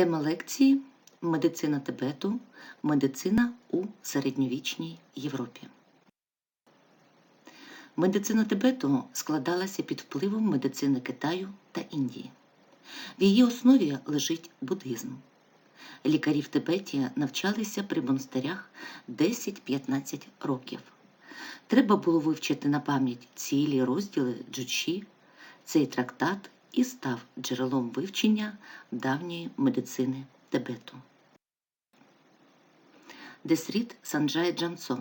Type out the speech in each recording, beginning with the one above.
Тема лекції Медицина Тибету. Медицина у середньовічній Європі. Медицина Тибету складалася під впливом медицини Китаю та Індії. В її основі лежить буддизм. Лікарі в Тибеті навчалися при монастирях 10-15 років. Треба було вивчити на пам'ять цілі розділи джучі. Цей трактат і став джерелом вивчення давньої медицини Тибету. Десріт Санджай Джансо,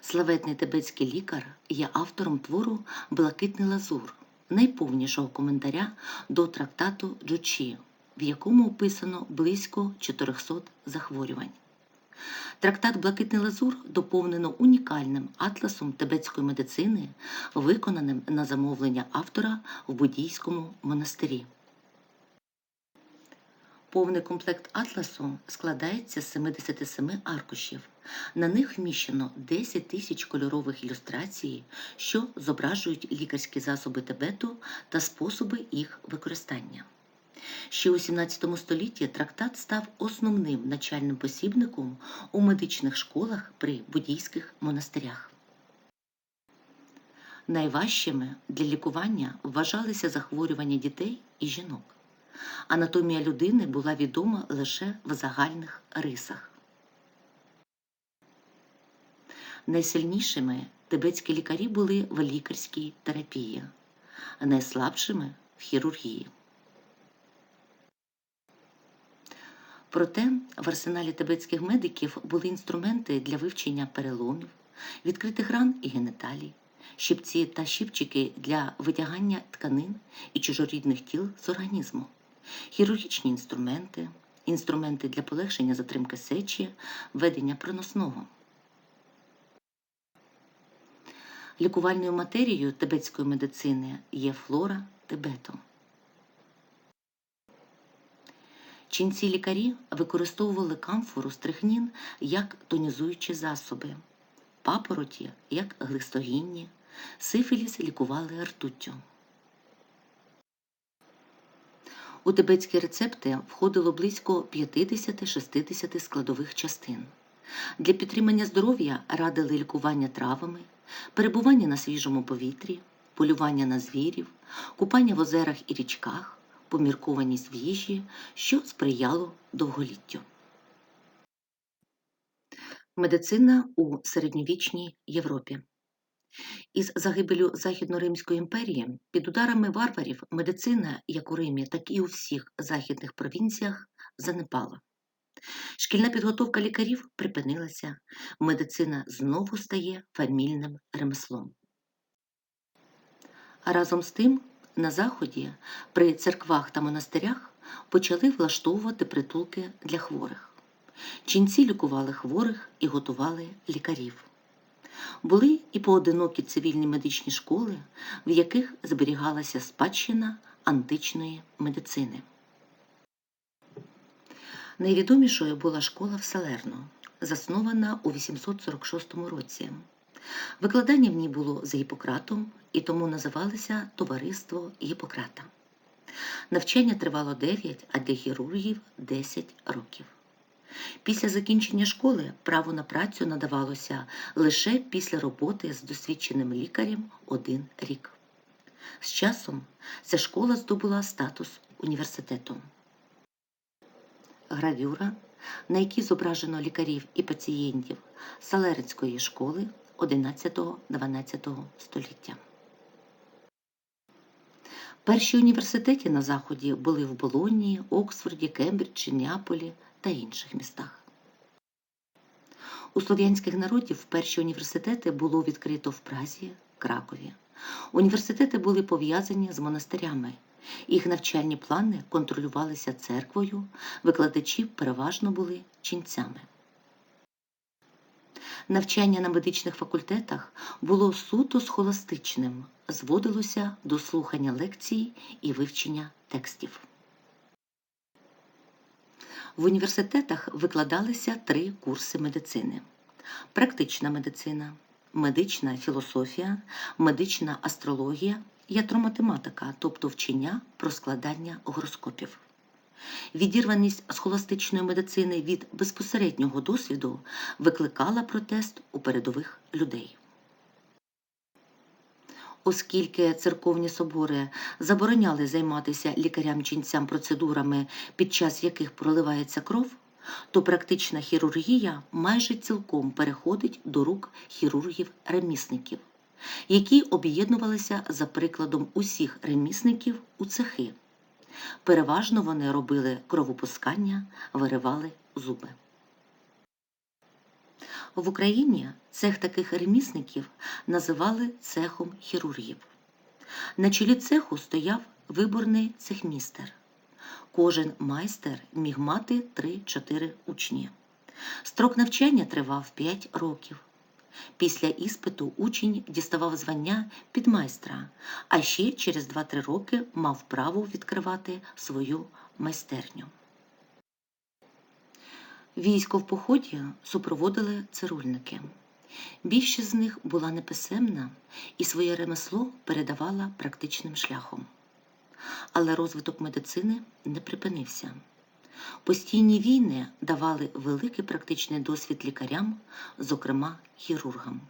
славетний тибетський лікар, є автором твору Блакитний лазур, найповнішого коментаря до трактату Джучі, в якому описано близько 400 захворювань. Трактат Блакитний лазур доповнено унікальним атласом тибетської медицини, виконаним на замовлення автора в буддійському монастирі. Повний комплект атласу складається з 77 аркушів. На них вміщено 10 тисяч кольорових ілюстрацій, що зображують лікарські засоби Тибету та способи їх використання. Ще у XVII столітті трактат став основним начальним посібником у медичних школах при буддійських монастирях. Найважчими для лікування вважалися захворювання дітей і жінок. Анатомія людини була відома лише в загальних рисах. Найсильнішими тибетські лікарі були в лікарській терапії, найслабшими в хірургії. Проте в арсеналі тибетських медиків були інструменти для вивчення переломів, відкритих ран і генеталій, щипці та щипчики для витягання тканин і чужорідних тіл з організму, хірургічні інструменти, інструменти для полегшення затримки сечі, ведення проносного. Лікувальною матерією тибетської медицини є флора Тибету. Ченці лікарі використовували камфору стрихнін як тонізуючі засоби, папороті як глистогінні, сифіліс лікували ртуттю. У тибетські рецепти входило близько 50-60 складових частин. Для підтримання здоров'я радили лікування травами, перебування на свіжому повітрі, полювання на звірів, купання в озерах і річках поміркованість в їжі, що сприяло довголіттю. Медицина у середньовічній Європі. Із загибелю Західно-Римської імперії під ударами варварів медицина, як у Римі, так і у всіх західних провінціях, занепала. Шкільна підготовка лікарів припинилася, медицина знову стає фамільним ремеслом. А разом з тим на Заході при церквах та монастирях почали влаштовувати притулки для хворих. Ченці лікували хворих і готували лікарів. Були і поодинокі цивільні медичні школи, в яких зберігалася спадщина античної медицини. Найвідомішою була школа в Салерно, заснована у 846 році. Викладання в ній було за Гіппократом і тому називалося Товариство Гіппократа. Навчання тривало 9, а для хірургів 10 років. Після закінчення школи право на працю надавалося лише після роботи з досвідченим лікарем один рік. З часом ця школа здобула статус університету. Гравюра, на якій зображено лікарів і пацієнтів Салерицької школи 11-12 століття. Перші університети на Заході були в Болонії, Оксфорді, Кембриджі, Неаполі та інших містах. У слов'янських народів перші університети було відкрито в Празі, Кракові. Університети були пов'язані з монастирями. Їх навчальні плани контролювалися церквою, викладачі переважно були ченцями. Навчання на медичних факультетах було суто схоластичним, зводилося до слухання лекцій і вивчення текстів. В університетах викладалися три курси медицини: практична медицина, медична філософія, медична астрологія, ятроматематика, тобто вчення про складання гороскопів. Відірваність схоластичної медицини від безпосереднього досвіду викликала протест у передових людей. Оскільки церковні собори забороняли займатися лікарям-ченцям процедурами, під час яких проливається кров, то практична хірургія майже цілком переходить до рук хірургів-ремісників, які об'єднувалися за прикладом усіх ремісників у цехи. Переважно вони робили кровопускання, виривали зуби. В Україні цех таких ремісників називали цехом хірургів. На чолі цеху стояв виборний цехмістер. Кожен майстер міг мати 3-4 учні. Строк навчання тривав 5 років. Після іспиту учень діставав звання підмайстра, а ще через 2-3 роки мав право відкривати свою майстерню. Військо в поході супроводили цирульники. Більшість з них була неписемна і своє ремесло передавала практичним шляхом. Але розвиток медицини не припинився. Постійні війни давали великий практичний досвід лікарям, зокрема хірургам.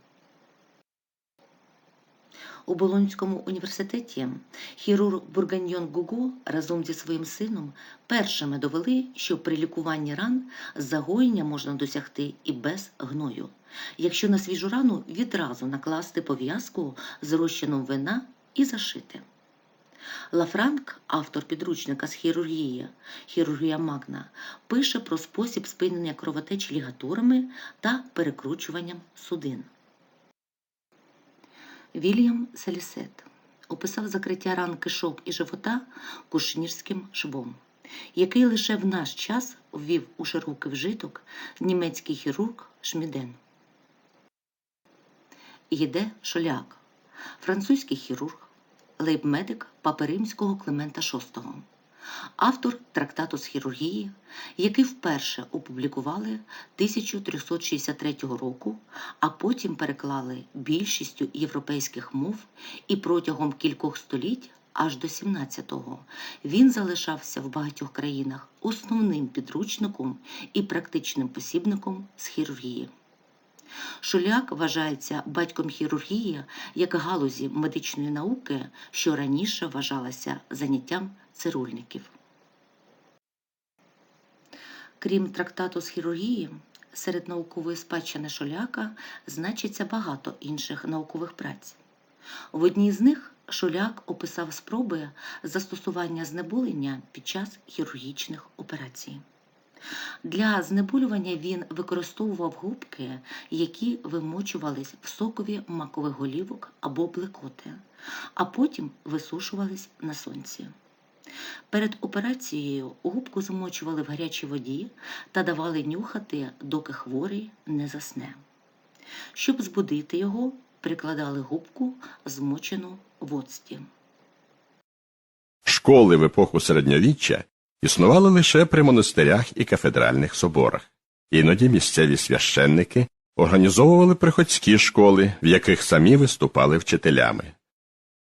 У Болонському університеті хірург Бурганьйон Гуго разом зі своїм сином першими довели, що при лікуванні ран загоєння можна досягти і без гною, якщо на свіжу рану відразу накласти пов'язку з розчином вина і зашити. Лафранк, автор підручника з хірургії, хірургія Магна, пише про спосіб спинення кровотечі лігатурами та перекручуванням судин. Вільям Салісет описав закриття ран кишок і живота кушнірським швом, який лише в наш час ввів у широкий вжиток німецький хірург Шміден. Єде Шоляк, французький хірург, лейбмедик Папи Римського Климента VI, автор трактату з хірургії, який вперше опублікували 1363 року, а потім переклали більшістю європейських мов і протягом кількох століть аж до 17-го він залишався в багатьох країнах основним підручником і практичним посібником з хірургії. Шуляк вважається батьком хірургії як галузі медичної науки, що раніше вважалася заняттям цирульників. Крім трактату з хірургії, серед наукової спадщини Шуляка значиться багато інших наукових праць. В одній з них Шуляк описав спроби застосування знеболення під час хірургічних операцій. Для знеболювання він використовував губки, які вимочувались в сокові макових голівок або блекоти, а потім висушувались на сонці. Перед операцією губку замочували в гарячій воді та давали нюхати, доки хворий не засне. Щоб збудити його, прикладали губку, змочену в оцті. Школи в епоху середньовіччя існували лише при монастирях і кафедральних соборах. Іноді місцеві священники організовували приходські школи, в яких самі виступали вчителями.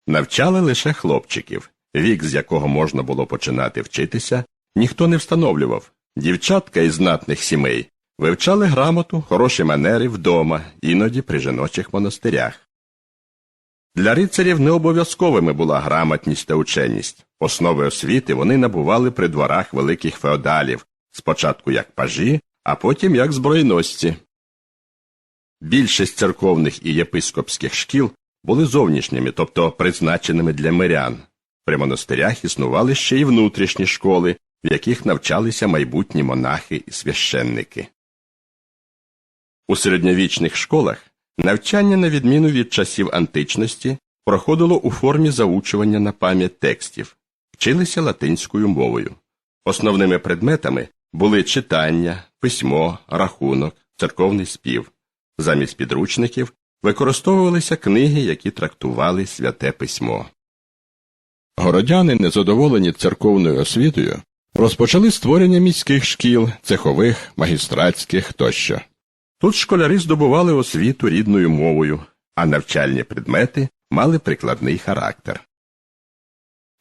Навчали лише хлопчиків, вік, з якого можна було починати вчитися, ніхто не встановлював. Дівчатка із знатних сімей вивчали грамоту, хороші манери вдома, іноді при жіночих монастирях. Для рицарів не обов'язковими була грамотність та ученість. Основи освіти вони набували при дворах великих феодалів, спочатку як пажі, а потім як збройносці. Більшість церковних і єпископських шкіл були зовнішніми, тобто призначеними для мирян. При монастирях існували ще й внутрішні школи, в яких навчалися майбутні монахи і священники. У середньовічних школах навчання, на відміну від часів античності, проходило у формі заучування на пам'ять текстів, вчилися латинською мовою. Основними предметами були читання, письмо, рахунок, церковний спів. Замість підручників використовувалися книги, які трактували святе письмо. Городяни, незадоволені церковною освітою, розпочали створення міських шкіл, цехових, магістратських тощо. Тут школярі здобували освіту рідною мовою, а навчальні предмети мали прикладний характер.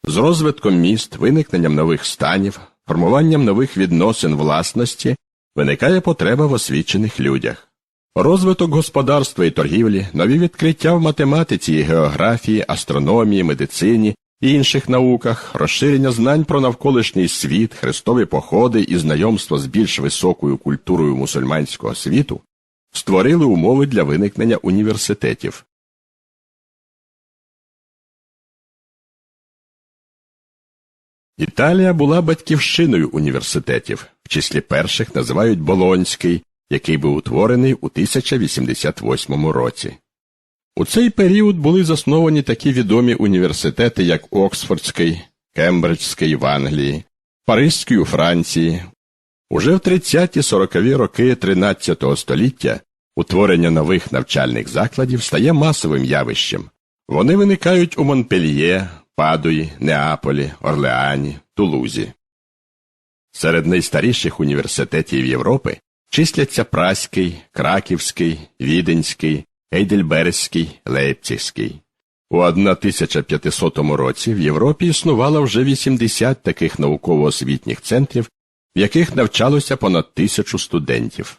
З розвитком міст, виникненням нових станів, формуванням нових відносин власності виникає потреба в освічених людях. Розвиток господарства і торгівлі, нові відкриття в математиці і географії, астрономії, медицині інших науках, розширення знань про навколишній світ, хрестові походи і знайомство з більш високою культурою мусульманського світу створили умови для виникнення університетів. Італія була батьківщиною університетів, в числі перших називають Болонський, який був утворений у 1088 році. У цей період були засновані такі відомі університети, як Оксфордський, Кембриджський в Англії, Паризький у Франції. Уже в 30-40 роки 13 століття утворення нових навчальних закладів стає масовим явищем. Вони виникають у Монпельє, Падуї, Неаполі, Орлеані, Тулузі. Серед найстаріших університетів Європи числяться Праський, Краківський, Віденський, Ейдельберзький, Лейпцигський. У 1500 році в Європі існувало вже 80 таких науково-освітніх центрів, в яких навчалося понад тисячу студентів.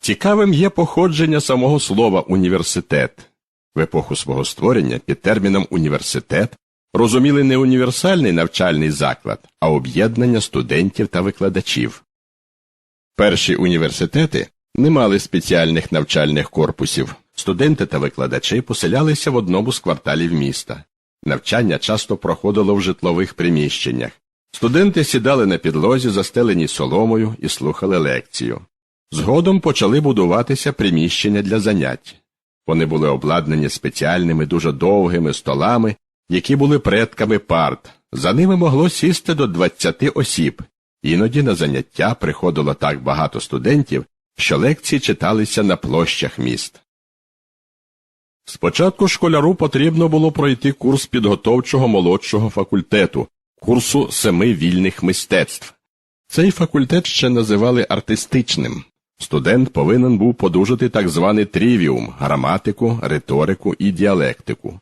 Цікавим є походження самого слова університет. В епоху свого створення під терміном університет розуміли не універсальний навчальний заклад, а об'єднання студентів та викладачів. Перші університети не мали спеціальних навчальних корпусів. Студенти та викладачі поселялися в одному з кварталів міста. Навчання часто проходило в житлових приміщеннях. Студенти сідали на підлозі, застелені соломою, і слухали лекцію. Згодом почали будуватися приміщення для занять. Вони були обладнані спеціальними дуже довгими столами, які були предками парт. За ними могло сісти до 20 осіб. Іноді на заняття приходило так багато студентів, що лекції читалися на площах міст. Спочатку школяру потрібно було пройти курс підготовчого молодшого факультету, курсу семи вільних мистецтв. Цей факультет ще називали артистичним. Студент повинен був подужати так званий трівіум граматику, риторику і діалектику.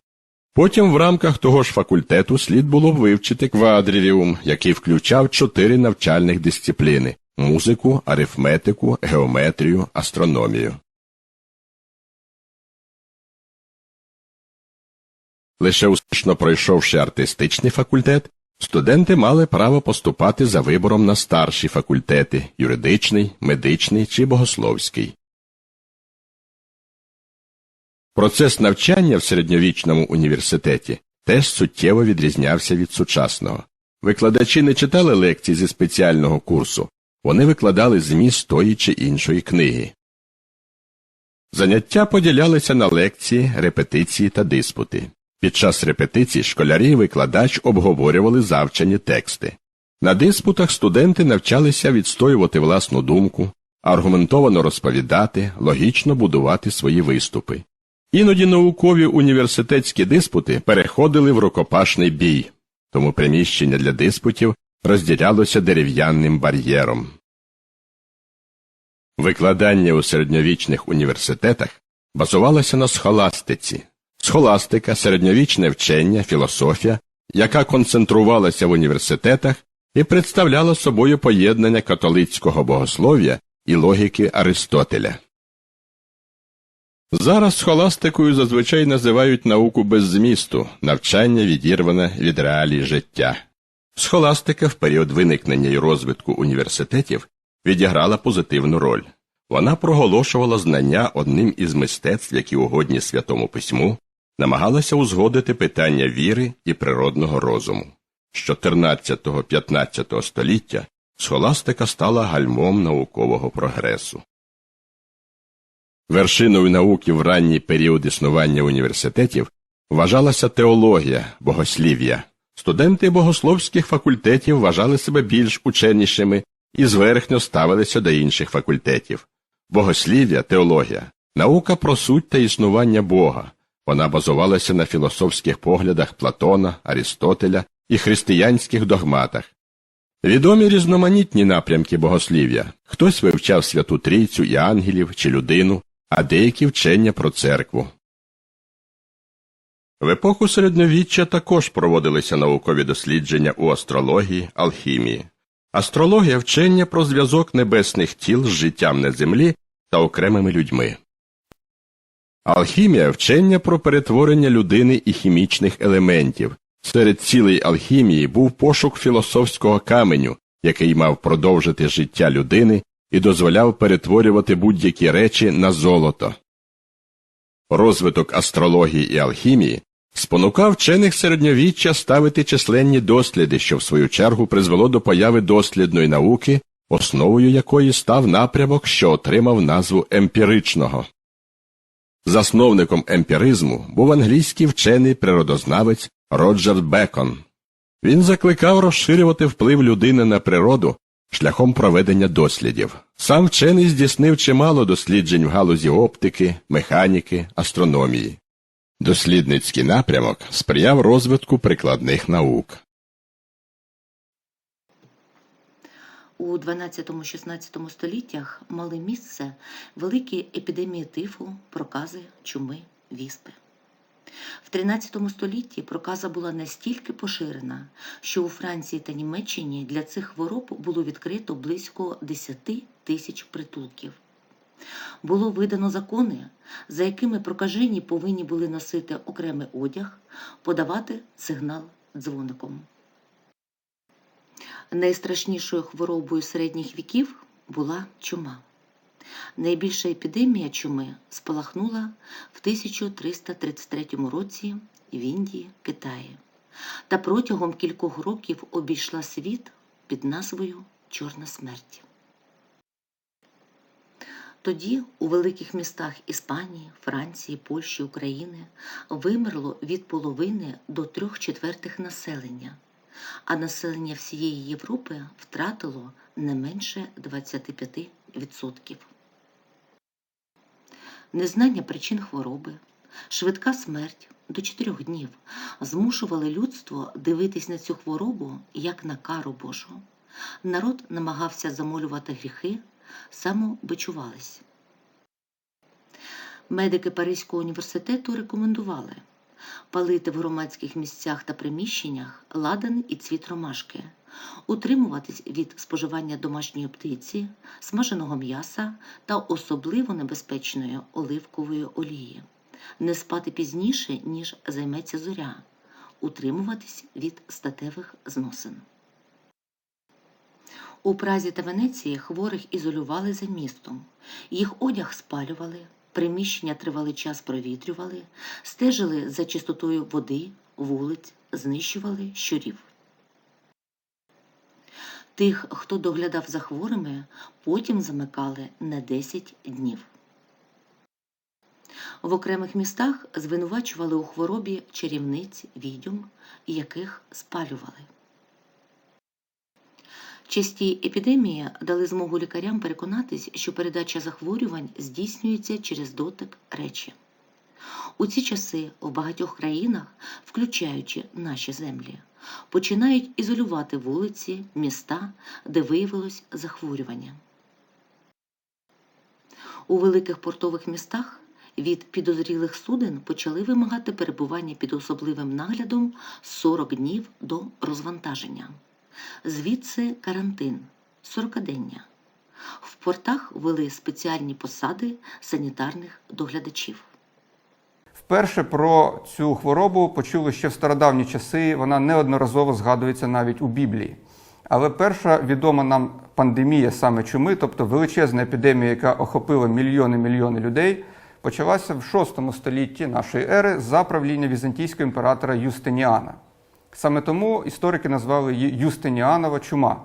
Потім в рамках того ж факультету слід було вивчити квадрівіум, який включав чотири навчальних дисципліни музику, арифметику, геометрію, астрономію. Лише успішно пройшовши артистичний факультет, студенти мали право поступати за вибором на старші факультети юридичний, медичний чи богословський. Процес навчання в середньовічному університеті теж суттєво відрізнявся від сучасного. Викладачі не читали лекцій зі спеціального курсу, вони викладали зміст тої чи іншої книги. Заняття поділялися на лекції, репетиції та диспути. Під час репетицій школярі і викладач обговорювали завчені тексти. На диспутах студенти навчалися відстоювати власну думку, аргументовано розповідати, логічно будувати свої виступи. Іноді наукові університетські диспути переходили в рукопашний бій, тому приміщення для диспутів розділялося дерев'яним бар'єром. Викладання у середньовічних університетах базувалося на схоластиці. Схоластика, середньовічне вчення, філософія, яка концентрувалася в університетах і представляла собою поєднання католицького богослов'я і логіки Аристотеля. Зараз схоластикою зазвичай називають науку без змісту, навчання відірване від реалій життя. Схоластика в період виникнення і розвитку університетів відіграла позитивну роль. Вона проголошувала знання одним із мистецтв, які угодні святому письму, намагалася узгодити питання віри і природного розуму. З 14-15 століття схоластика стала гальмом наукового прогресу. Вершиною науки в ранній період існування університетів вважалася теологія, богослів'я. Студенти богословських факультетів вважали себе більш ученішими і зверхньо ставилися до інших факультетів. Богослів'я, теологія, наука про суть та існування Бога. Вона базувалася на філософських поглядах Платона, Арістотеля і християнських догматах. Відомі різноманітні напрямки богослів'я. Хтось вивчав Святу Трійцю і ангелів чи людину, а деякі вчення про церкву. В епоху середньовіччя також проводилися наукові дослідження у астрології, алхімії. Астрологія вчення про зв'язок небесних тіл з життям на землі та окремими людьми. Алхімія вчення про перетворення людини і хімічних елементів. Серед цілей алхімії був пошук філософського каменю, який мав продовжити життя людини і дозволяв перетворювати будь-які речі на золото. Розвиток астрології і алхімії спонукав вчених середньовіччя ставити численні досліди, що в свою чергу призвело до появи дослідної науки, основою якої став напрямок, що отримав назву емпіричного. Засновником емпіризму був англійський вчений природознавець Роджер Бекон. Він закликав розширювати вплив людини на природу шляхом проведення дослідів. Сам вчений здійснив чимало досліджень в галузі оптики, механіки, астрономії. Дослідницький напрямок сприяв розвитку прикладних наук. У 12-16 століттях мали місце великі епідемії тифу, прокази, чуми, віспи. В 13 столітті проказа була настільки поширена, що у Франції та Німеччині для цих хвороб було відкрито близько 10 тисяч притулків. Було видано закони, за якими прокажені повинні були носити окремий одяг, подавати сигнал дзвоником. Найстрашнішою хворобою середніх віків була чума. Найбільша епідемія чуми спалахнула в 1333 році в Індії, Китаї та протягом кількох років обійшла світ під назвою Чорна смерть. Тоді у великих містах Іспанії, Франції, Польщі, України вимерло від половини до трьох четвертих населення, а населення всієї Європи втратило не менше 25%. Незнання причин хвороби, швидка смерть до 4 днів змушували людство дивитись на цю хворобу як на кару Божу. Народ намагався замолювати гріхи, самобичувались. Медики Паризького університету рекомендували палити в громадських місцях та приміщеннях ладан і цвіт ромашки, утримуватись від споживання домашньої птиці, смаженого м'яса та особливо небезпечної оливкової олії, не спати пізніше, ніж займеться зоря, утримуватись від статевих зносин. У Празі та Венеції хворих ізолювали за містом, їх одяг спалювали, приміщення тривалий час провітрювали, стежили за чистотою води, вулиць, знищували щурів. Тих, хто доглядав за хворими, потім замикали на 10 днів. В окремих містах звинувачували у хворобі чарівниць, відьом, яких спалювали. Часті епідемії дали змогу лікарям переконатись, що передача захворювань здійснюється через дотик речі. У ці часи в багатьох країнах, включаючи наші землі, починають ізолювати вулиці, міста, де виявилось захворювання. У великих портових містах від підозрілих суден почали вимагати перебування під особливим наглядом 40 днів до розвантаження. Звідси карантин 40-дення. В портах ввели спеціальні посади санітарних доглядачів. Вперше про цю хворобу почули ще в стародавні часи. Вона неодноразово згадується навіть у Біблії. Але перша відома нам пандемія саме чуми, тобто величезна епідемія, яка охопила мільйони мільйони людей, почалася в VI столітті нашої ери за правління візантійського імператора Юстиніана. Саме тому історики назвали її Юстиніанова чума.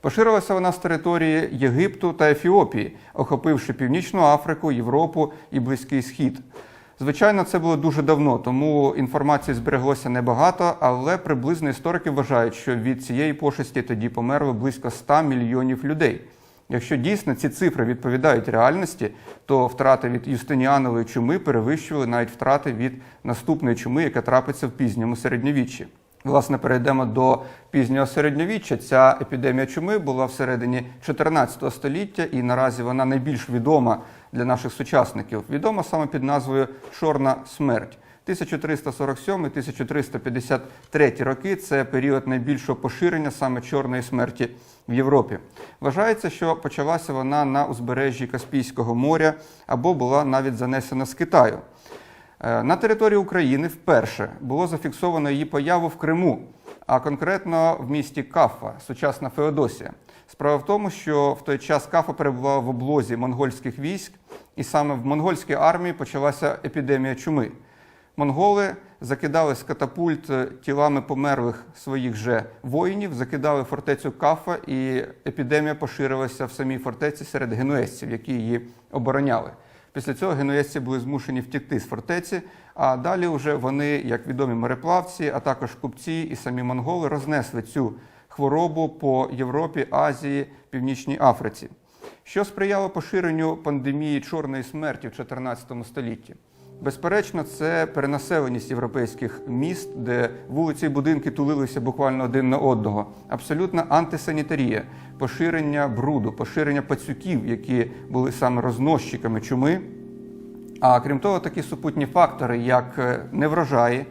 Поширилася вона з території Єгипту та Ефіопії, охопивши Північну Африку, Європу і Близький Схід. Звичайно, це було дуже давно, тому інформації збереглося небагато, але приблизно історики вважають, що від цієї пошесті тоді померло близько 100 мільйонів людей. Якщо дійсно ці цифри відповідають реальності, то втрати від Юстиніанової чуми перевищували навіть втрати від наступної чуми, яка трапиться в пізньому середньовіччі. Власне, перейдемо до пізнього середньовіччя. Ця епідемія чуми була всередині 14 століття, і наразі вона найбільш відома для наших сучасників. Відома саме під назвою Чорна смерть. 1347-1353 роки це період найбільшого поширення саме чорної смерті в Європі. Вважається, що почалася вона на узбережжі Каспійського моря або була навіть занесена з Китаю. Е, На території України вперше було зафіксовано її появу в Криму, а конкретно в місті Кафа, сучасна Феодосія. Справа в тому, що в той час Кафа перебувала в облозі монгольських військ, і саме в монгольській армії почалася епідемія чуми. Монголи закидали з катапульт е, тілами померлих своїх же воїнів, закидали фортецю Кафа, і епідемія поширилася в самій фортеці серед генуезців, які її обороняли. Після цього генуезці були змушені втікти з фортеці, а далі вже вони, як відомі мореплавці, а також купці і самі монголи, рознесли цю хворобу по Європі, Азії, Північній Африці. Що сприяло поширенню пандемії чорної смерті в 14 столітті? Безперечно, це перенаселеність європейських міст, де вулиці і будинки тулилися буквально один на одного. Абсолютна антисанітарія, поширення бруду, поширення пацюків, які були саме розносчиками чуми. А крім того, такі супутні фактори, як е, неврожаї,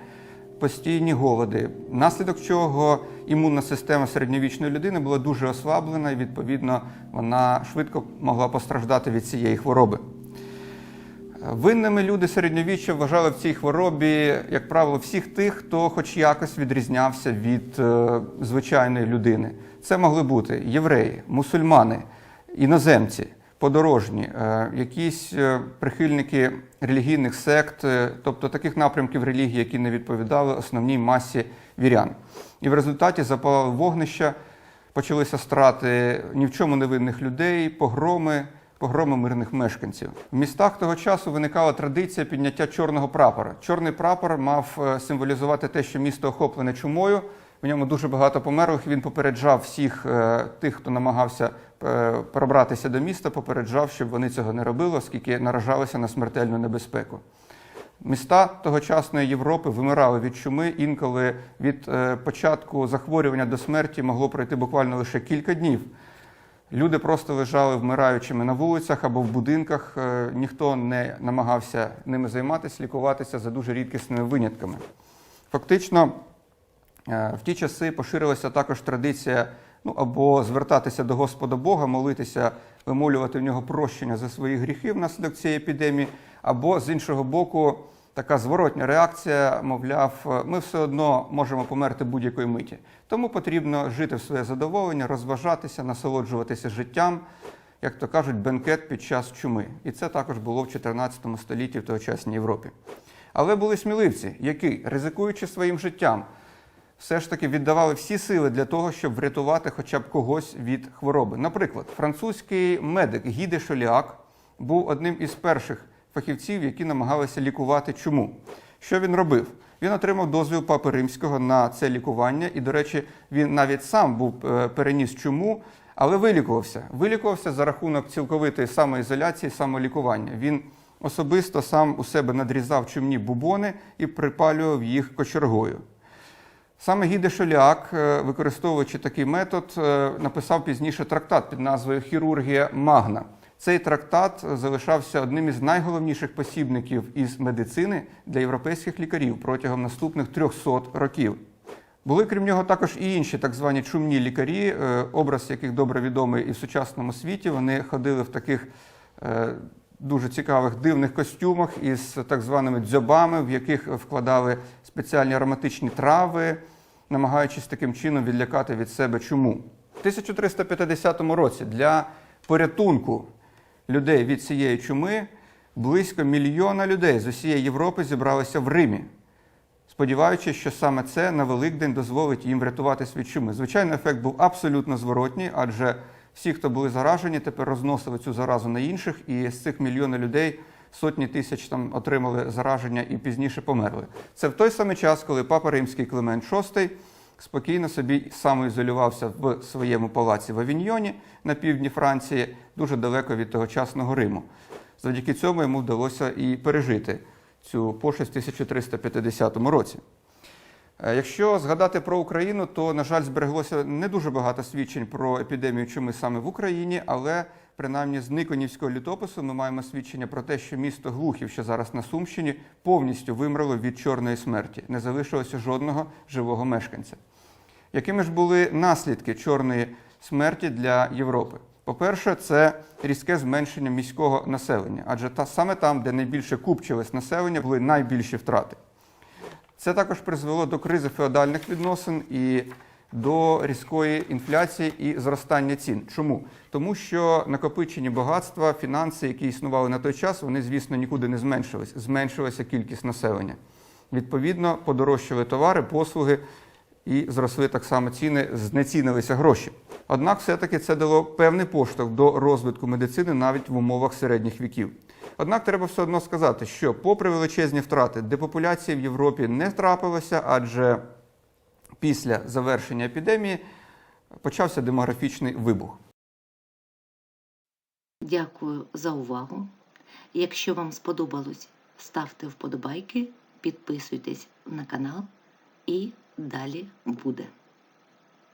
постійні голоди, внаслідок чого імунна система середньовічної людини була дуже ослаблена, і відповідно вона швидко могла постраждати від цієї хвороби. Винними люди середньовіччя вважали в цій хворобі, як правило, всіх тих, хто хоч якось відрізнявся від е, звичайної людини. Це могли бути євреї, мусульмани, іноземці, подорожні, е, якісь е, прихильники релігійних сект, тобто таких напрямків релігії, які не відповідали основній масі вірян. І в результаті запалали вогнища, почалися страти ні в чому невинних людей, погроми погроми мирних мешканців. В містах того часу виникала традиція підняття чорного прапора. Чорний прапор мав е, символізувати те, що місто охоплене чумою. В ньому дуже багато померлих. Він попереджав всіх е, тих, хто намагався е, пробратися до міста, попереджав, щоб вони цього не робили, оскільки наражалися на смертельну небезпеку. Міста тогочасної Європи вимирали від чуми. Інколи від початку захворювання до смерті могло пройти буквально лише кілька днів. Люди просто лежали вмираючими на вулицях або в будинках. Е, Ніхто не намагався ними займатися, лікуватися за дуже рідкісними винятками. Фактично, е, в ті часи поширилася також традиція ну, або звертатися до Господа Бога, молитися, вимолювати в нього прощення за свої гріхи внаслідок цієї епідемії, або з іншого боку, така зворотня реакція, мовляв, ми все одно можемо померти будь-якої миті. Тому потрібно жити в своє задоволення, розважатися, насолоджуватися життям, як то кажуть, бенкет під час чуми. І це також було в 14 столітті в тогочасній Європі. Але були сміливці, які, ризикуючи своїм життям, все ж таки віддавали всі сили для того, щоб врятувати хоча б когось від хвороби. Наприклад, французький медик Гіде Шоліак був одним із перших фахівців, які намагалися лікувати чуму. Що він робив? Він отримав дозвіл папи римського на це лікування, і, до речі, він навіть сам був е, переніс чуму, але вилікувався. Вилікувався за рахунок цілковитої самоізоляції, самолікування. Він особисто сам у себе надрізав чумні бубони і припалював їх кочергою. Саме Гіде Шоляк, е, використовуючи такий метод, е, написав пізніше трактат під назвою Хірургія Магна. Цей трактат залишався одним із найголовніших посібників із медицини для європейських лікарів протягом наступних 300 років. Були, крім нього, також і інші так звані чумні лікарі, е, образ яких добре відомий і в сучасному світі. Вони ходили в таких е, дуже цікавих дивних костюмах із так званими дзьобами, в яких вкладали спеціальні ароматичні трави, намагаючись таким чином відлякати від себе чуму. В 1350 році для порятунку людей від цієї чуми близько мільйона людей з усієї Європи зібралися в Римі сподіваючись, що саме це на Великдень дозволить їм врятуватись від чуми. Звичайно, ефект був абсолютно зворотній, адже всі, хто були заражені, тепер розносили цю заразу на інших, і з цих мільйона людей сотні тисяч там отримали зараження і пізніше померли. Це в той самий час, коли папа римський Климент VI спокійно собі самоізолювався в своєму палаці в Авіньйоні на півдні Франції, дуже далеко від тогочасного Риму. Завдяки цьому йому вдалося і пережити цю пошесть в 1350 році. Е, Якщо згадати про Україну, то, на жаль, збереглося не дуже багато свідчень про епідемію чуми саме в Україні, але принаймні з Никонівського літопису ми маємо свідчення про те, що місто Глухів, що зараз на Сумщині, повністю вимерло від чорної смерті. Не залишилося жодного живого мешканця. Якими ж були наслідки чорної смерті для Європи? По-перше, це різке зменшення міського населення, адже та саме там, де найбільше купчилось населення, були найбільші втрати. Це також призвело до кризи феодальних відносин і до різкої інфляції і зростання цін. Чому? Тому що накопичені багатства, фінанси, які існували на той час, вони, звісно, нікуди не зменшились. Зменшилася кількість населення. Відповідно, подорожчали товари, послуги і зросли так само ціни, знецінилися гроші. Однак, все-таки це дало певний поштовх до розвитку медицини навіть в умовах середніх віків. Однак треба все одно сказати, що, попри величезні втрати, депопуляції в Європі не трапилося, адже після завершення епідемії почався демографічний вибух. Дякую за увагу. Якщо вам сподобалось, ставте вподобайки, підписуйтесь на канал і далі буде.